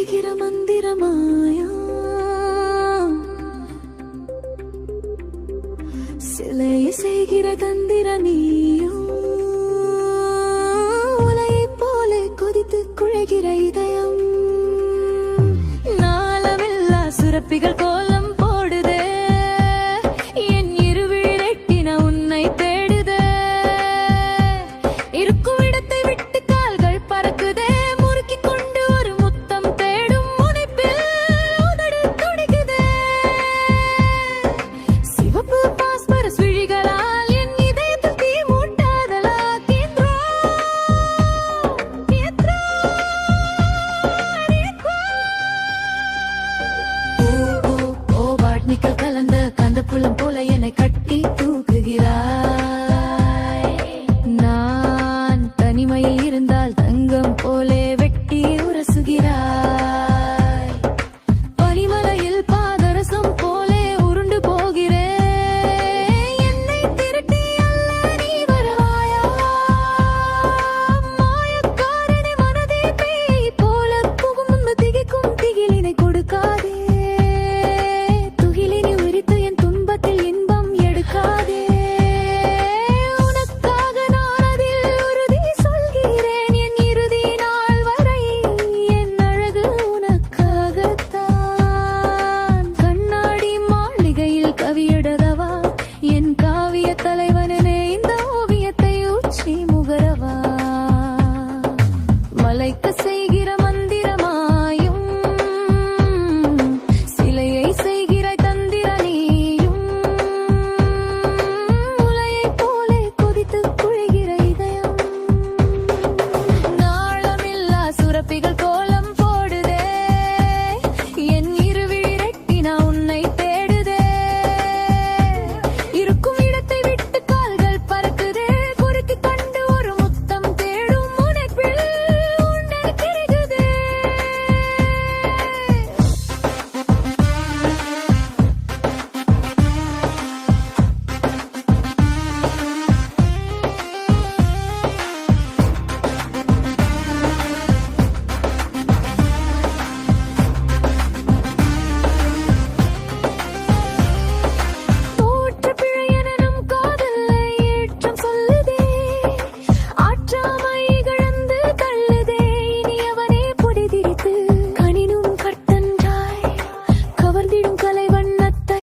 செய்கிற மந்திரமாயா சிலையை செய்கிற தந்திர நீயும் உலையை போல கொதித்து குழைகிற இதயம் நாளமில்லா சுரப்பிகள் கட்டி தூக்குகிறாய். நான் தனிமையில் இருந்தால் தங்கம் போலே